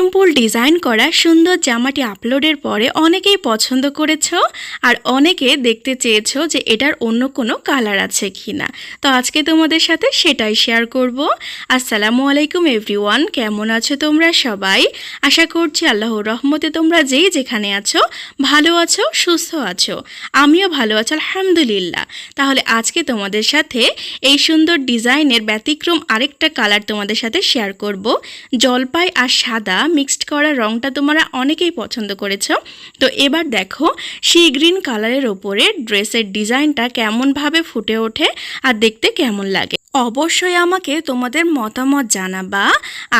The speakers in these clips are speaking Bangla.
সিম্পল ডিজাইন করা সুন্দর জামাটি আপলোডের পরে অনেকেই পছন্দ করেছ আর অনেকে দেখতে চেয়েছো যে এটার অন্য কোনো কালার আছে কি না তো আজকে তোমাদের সাথে সেটাই শেয়ার করব। আসসালামু আলাইকুম এভরিওয়ান কেমন আছো তোমরা সবাই? আশা করছি আল্লাহর রহমতে তোমরা যেই যেখানে আছো, ভালো আছো, সুস্থ আছো। আমিও ভালো আছো, আলহামদুলিল্লাহ। তাহলে আজকে তোমাদের সাথে এই সুন্দর ডিজাইনের ব্যতিক্রম আরেকটা কালার তোমাদের সাথে শেয়ার করব। জলপাই আর সাদা মিক্সড করা রংটা তোমরা অনেকেই পছন্দ করেছ। তো এবার দেখো সি গ্রিন কালারের ওপরে ড্রেসের ডিজাইনটা কেমনভাবে ফুটে ওঠে আর দেখতে কেমন লাগে। অবশ্যই আমাকে তোমাদের মতামত জানাবা,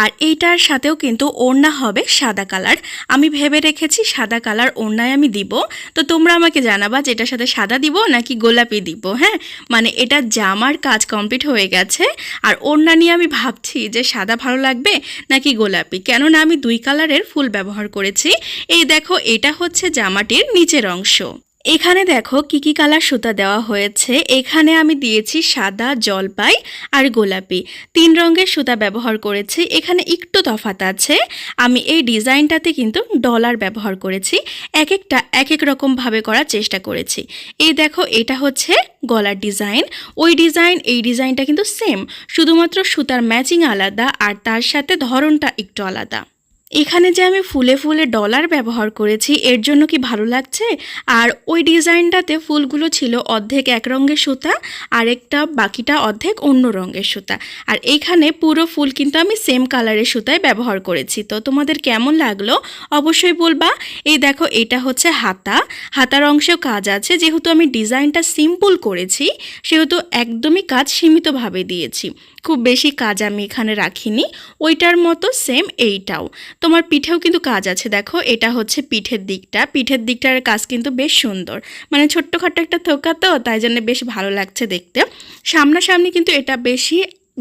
আর এইটার সাথেও কিন্তু ওড়না হবে সাদা কালার। আমি ভেবে রেখেছি সাদা কালার ওড়নায় আমি দিব। তো তোমরা আমাকে জানাবা যে এটার সাথে সাদা দিব নাকি গোলাপি দিব হ্যাঁ? মানে এটা জামার কাজ কমপ্লিট হয়ে গেছে, আর ওড়না নিয়ে আমি ভাবছি যে সাদা ভালো লাগবে নাকি গোলাপি? কেননা আমি দুই কালারের ফুল ব্যবহার করেছি। এই দেখো, এটা হচ্ছে জামাটির নিচের অংশ। এখানে দেখো কি কি কালার সুতা দেওয়া হয়েছে। এখানে আমি দিয়েছি সাদা, জলপাই আর গোলাপি। তিন রঙের সুতা ব্যবহার করেছি। এখানে একটু তফাত আছে। আমি এই ডিজাইনটাতে কিন্তু ডলার ব্যবহার করেছি। এক একটা এক এক রকমভাবে করার চেষ্টা করেছি। এই দেখো, এটা হচ্ছে গলার ডিজাইন। ওই ডিজাইন, এই ডিজাইনটা কিন্তু সেম। শুধুমাত্র সুতার ম্যাচিং আলাদা আর তার সাথে ধরনটা একটু আলাদা। এখানে যে আমি ফুলে ফুলে ডলার ব্যবহার করেছি, এর জন্য কি ভালো লাগছে? আর ওই ডিজাইনটাতে ফুলগুলো ছিল অর্ধেক এক রঙের সুতা আর একটা বাকিটা অর্ধেক অন্য রঙের সুতা। আর এইখানে পুরো ফুল কিন্তু আমি সেম কালারের সুতায় ব্যবহার করেছি। তো তোমাদের কেমন লাগল অবশ্যই বলবা। এই দেখো, এটা হচ্ছে হাতা। হাতার অংশেও কাজ আছে। যেহেতু আমি ডিজাইনটা সিম্পল করেছি, সেহেতু একদমই কাজ সীমিতভাবে দিয়েছি। খুব বেশি কাজ আমি এখানে রাখিনি। ওইটার মতো সেম এইটাও। তোমার পিঠেও কিন্তু কাজ আছে, দেখো। এটা হচ্ছে পিঠের দিকটা। পিঠের দিকটার কাজ কিন্তু বেশ সুন্দর। মানে ছোট্টখাটো একটা থোকা তো, তাই জন্য বেশ ভালো লাগছে দেখতে। সামনাসামনি কিন্তু এটা বেশি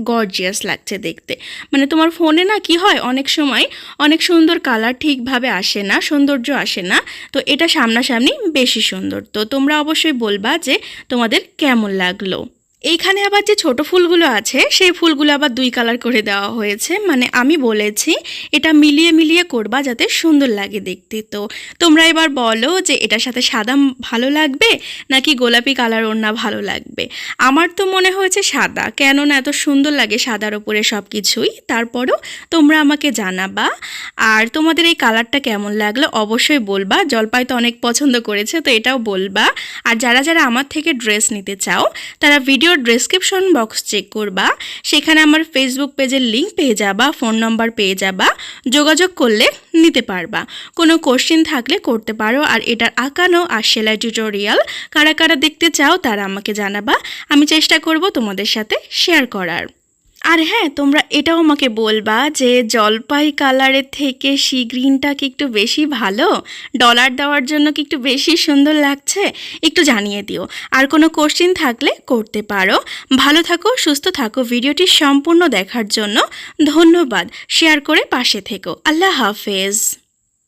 গর্জিয়াস লাগছে দেখতে। মানে তোমার ফোনে না কি হয়, অনেক সময় অনেক সুন্দর কালার ঠিকভাবে আসে না, সৌন্দর্য আসে না, তো এটা সামনাসামনি বেশি সুন্দর। তো তোমরা অবশ্যই বলবা যে তোমাদের কেমন লাগল। এইখানে আবার যে ছোট ফুলগুলো আছে, সেই ফুলগুলো আবার দুই কালার করে দেওয়া হয়েছে। মানে আমি বলেছি, এটা মিলিয়ে মিলিয়ে করবা যাতে সুন্দর লাগে দেখতে। তো তোমরা এবার বলো যে এটার সাথে সাদা ভালো লাগবে, নাকি গোলাপি কালার ওড়না ভালো লাগবে? আমার তো মনে হয়েছে সাদা, কেননা এত সুন্দর লাগে সাদার ওপরে সব কিছুই তারপরও তোমরা আমাকে জানাবা, আর তোমাদের এই কালারটা কেমন লাগল অবশ্যই বলবা। জলপাই তো অনেক পছন্দ করেছে, তো এটাও বলবা। আর যারা যারা আমার থেকে ড্রেস নিতে চাও, তারা ভিডিও ভিডিওর ডেসক্রিপশন বক্স চেক করবা। সেখানে আমার ফেসবুক পেজের লিঙ্ক পেয়ে যাবা ফোন নম্বর পেয়ে যাবা, যোগাযোগ করলে নিতে পারবা। কোনো কোশ্চিন থাকলে করতে পারো, আর এটার আঁকানো আর সেলাই টিউটোরিয়াল কারা কারা দেখতে চাও তারা আমাকে জানাবা। আমি চেষ্টা করব তোমাদের সাথে শেয়ার করার। আর হ্যাঁ তোমরা এটাও আমাকে বলবা যে জলপাই কালারের থেকে সি গ্রিনটা কি একটু বেশি ভালো? ডলার দেওয়ার জন্য কি একটু বেশি সুন্দর লাগছে? একটু জানিয়ে দিও। আর কোনো কোশ্চিন থাকলে করতে পারো। ভালো থাকো, সুস্থ থাকো। ভিডিওটি সম্পূর্ণ দেখার জন্য ধন্যবাদ। শেয়ার করে পাশে থেকো। আল্লাহ হাফেজ।